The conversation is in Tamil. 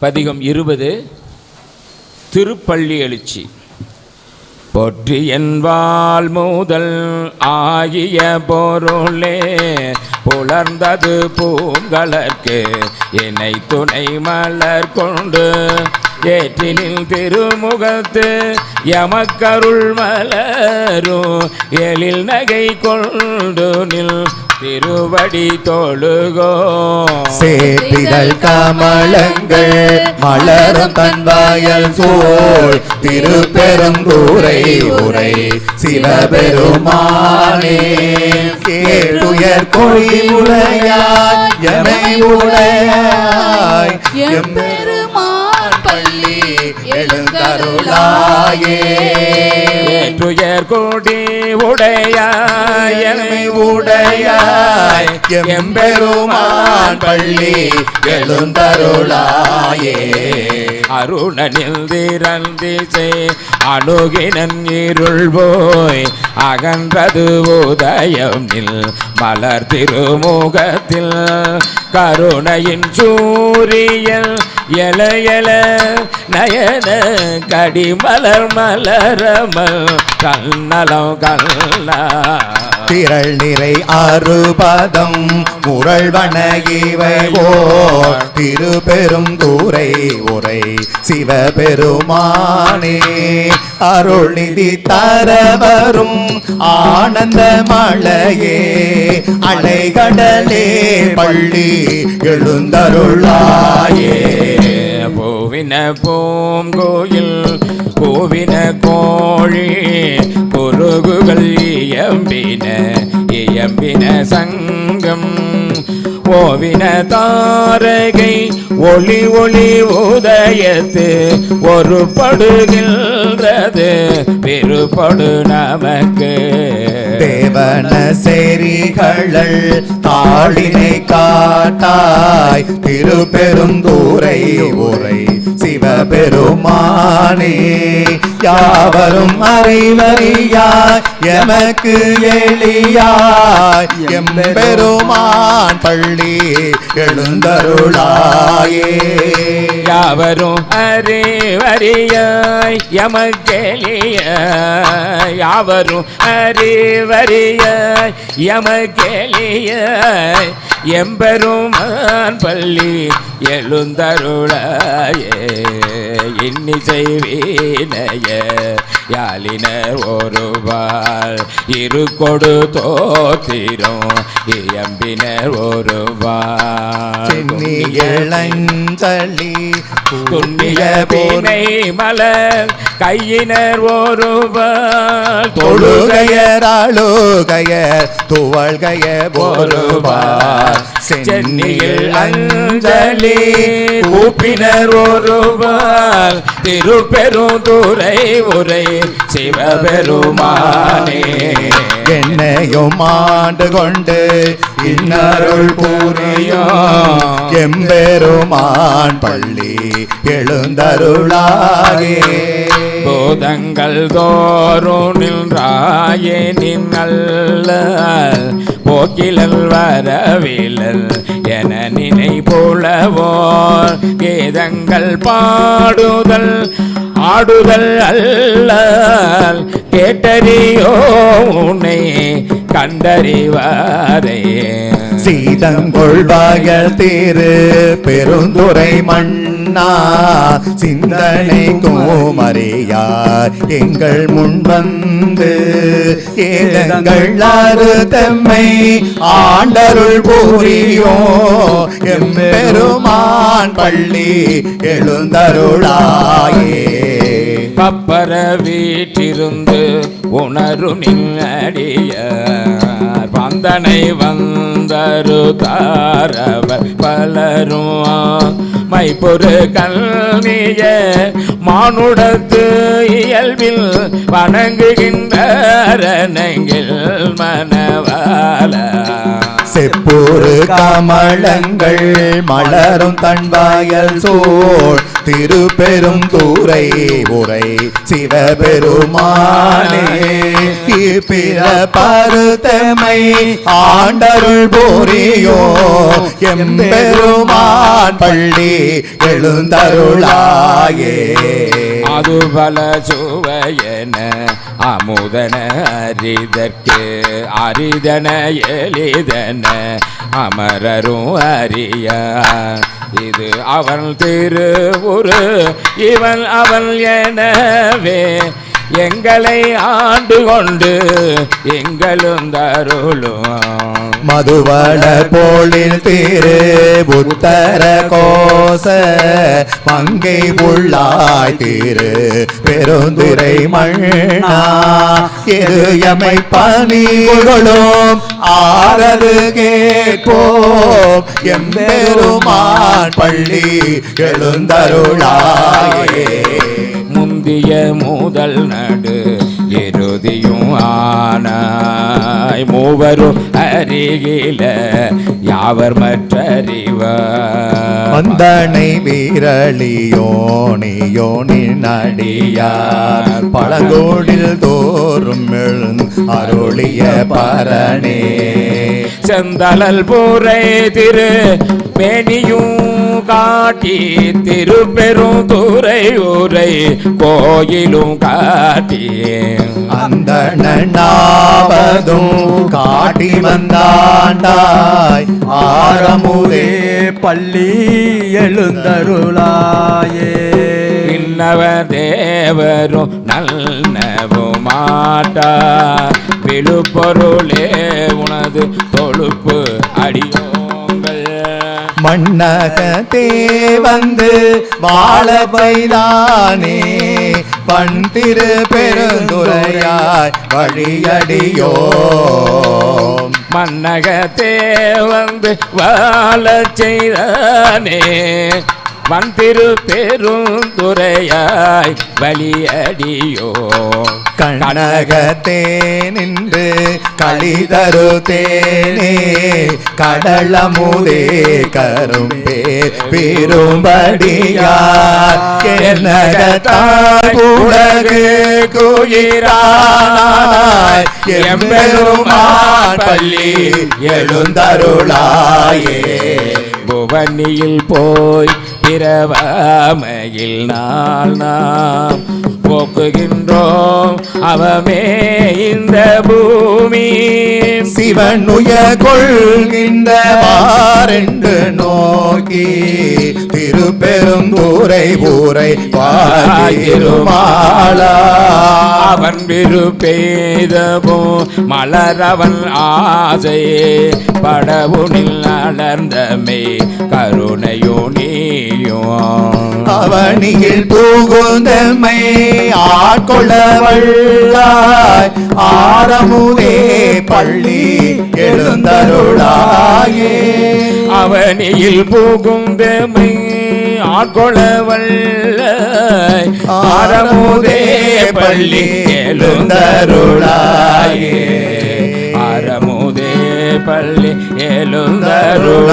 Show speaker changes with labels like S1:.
S1: பதிகம் இருபது திருப்பள்ளி எழுச்சி. பொற்றி என்பால் மூதல் ஆகிய பொருளே புலர்ந்தது பூங்கலர்க்கு என்னை துணை மலர் கொண்டு. ஏற்றினில் திருமுகத்து எமக்கருள் மலரும் எழில் நகை கொண்டு நில் திருவடி தொழுகோ
S2: சேத்திகள் கமலங்கள் மலரும் தன்வாயல் சோழ். திருப்பெருங்கூரை உரை சிவபெருமானே. கேளுயர் கொழி உடையாய் எமை உடையாய் எம்பெரு எழுந்தருளாயே.
S1: ஏற்றுயர் கொடி உடையாய்
S2: எமை உடையாய் எம்பெருமான் பள்ளி எழுந்தருளாயே.
S1: அருணனில் திறந்திசை அணுகினன் இருள் போய் அகன்றது உதயம் நில் மலர் திருமுகத்தில். கருணையின் சூரியன் எல எல நயன கடிமலர் மலரமல் கண்ணலம் கல்லா
S2: திரள் நிறை அறுபதம் முரள்வன இவை ஓர். திருப்பெரும் தூரை உரை சிவபெருமானே. அருள் நிதி தரவரும் ஆனந்த மழையே அலைகடலே பள்ளி எழுந்தருளாயே.
S1: கோவின பூங்கோயில் கோவின கோழி குருகுகள் இயம்பின இயம்பின சங்கம். ஓவின தாரகை ஒளி ஒளி உதயத்து ஒரு படுகின்றது பெருபடு நமக்கு.
S2: தேவன செரிகளல் தாளினை காட்டாய் திருப்பெருந்தூரை உரை. பெருமானே யாவரும் அறிவறியாய் எமக்கு எளியாய். எம்பெருமான் பள்ளி எழுந்தருளாயே.
S1: யாவரும் அறிவறியாய் எமக்கெளிய யாவரும் அறிவறியாய் எமக்கெளிய எம்பெருமான் பள்ளி எழுந்தருளாயே. இன்னிசை வீணைய யாழினர் ஒருவாள் இரு கொடு தோத்திரம் இயம்பினர் ஒருவாள். துண்ணிய வீணை மலர் கையினர் ஒருவர் தொழுகைய
S2: தொழுகையர் அழுகையர் துவழ்கைய ஒருவார்.
S1: சென்னியில் அஞ்சலி கூப்பினர் ஒருவர். திருப்பெருந்துரை உரை சிவபெருமானே.
S2: என்னையும் ஆண்டு கொண்டு இன்னருள் புரியும். எம்பெருமான் பள்ளி எழுந்தருளாகே.
S1: போதங்கள் தோறும் நின்றாயே நின்னல்ல போக்கிலல் வரவிலல் என நினை போலவோர் கீதங்கள் பாடுதல் ஆடுதல் அல்ல கேட்டறியோ உன்னை கண்டறிவாரே.
S2: சீதம் கொள்வாய திரு பெருந்துரை மண் மன்னா சிந்தனை கோமறியார் எங்கள் முன் வந்து ஏதங்கள் ஆறு தம்மை ஆண்டருள் பூரியோ எம்பெருமான் பள்ளி எழுந்தருளாயே.
S1: பப்பர வீற்றிருந்து உணரும் அடிய வந்தனை வந்தரு தாரவர் பலரும் மைப்பொரு கல்விய மானுடத்து இயல்பில் வணங்குகின்ற மனவால
S2: செப்பூரு கமலங்கள் மலரும் தன்வாயல் சோழ் திருப்பெரும் கூரை உரை சிவபெருமானே. பிற பருத்தமை ஆண்டருள் போரியோ எம்பெருமான் பள்ளி எழுந்தருளாயே.
S1: அதுபல சுவையன அமுதன அரிதற்கு அரிதன எளிதன அமரரும் அறியார் இது அவன் திருவுரு இவன் அவன் எனவே எங்களை ஆண்டு கொண்டு எங்களும் தருளும்
S2: மதுவள போலில் திரு புத்தர கோச மங்கை புள்ளாய் திரு பெருந்துரை மண்ணா எது எமை பணிகளும் ஆறது கேட்போம் எம்பெருமான் பள்ளி எழுந்தருளாயே.
S1: முதல் நடு இறுதியும் ஆனாய். மூவரும் அருகில யாவர் மற்றறிவார்?
S2: வந்தனை வீரளியோனியோனின் அடியார் பழங்கோடில் தோறும் அருளிய பரணே
S1: செந்தலல் பூரை திரு மேனியும் காட்டி திருப்பெரும் துறை ஊரை கோயிலும் காட்டி
S2: அந்த நாவதும் காட்டி வந்தாண்டாய். ஆரமுதே
S3: பள்ளி எழுந்தருளாயே.
S1: பின்னவ தேவரும் நல்லவும் மாட்டார் விழுப்பொருளே உனது தொழுப்பு அடியோங்கள்
S2: மண்ணகத்தே வந்து வாழ பைதானே. பண் திரு பெருந்துரையாய் வழியடியோ
S1: மன்னகத்தே வந்து வாழ செய்தானே. வந்திரு பெருந்துரையாய் வழியடியோ
S2: கனகத்தே நின்று களிதரு தேனே கடலமுதே கரும்பே பெரும்படியார் என்னகத்தாய் குயிராய் எம்பெருமான் பள்ளி எழுந்தருளாயே.
S1: புவனியில் போய் பிறவாமையில் நாள் நாம் போக்குகின்றோம். அவமே இந்த பூமி.
S2: சிவன் உய கொள்கின்ற வாரென்று நோக்கி. திருப்பெரும் ஊரை ஊரை பாதிருமாளா
S1: அவன் விருப்பேதமோ மலரவன் ஆசையே படவுனில் அலர்ந்தமே கருணையோ நீயோ.
S2: அவனியில் பூகுந்தமை ஆட்கொள்ளவள்ளாய் ஆரமுதே பள்ளி எழுந்தருளாயே.
S1: அவனியில் பூகுந்தமை ஆட்கொளவல்ல ஆரமுதே பள்ளி எழுந்தருளாயே. ஆரமுதே பள்ளி எழுந்தருளாயே.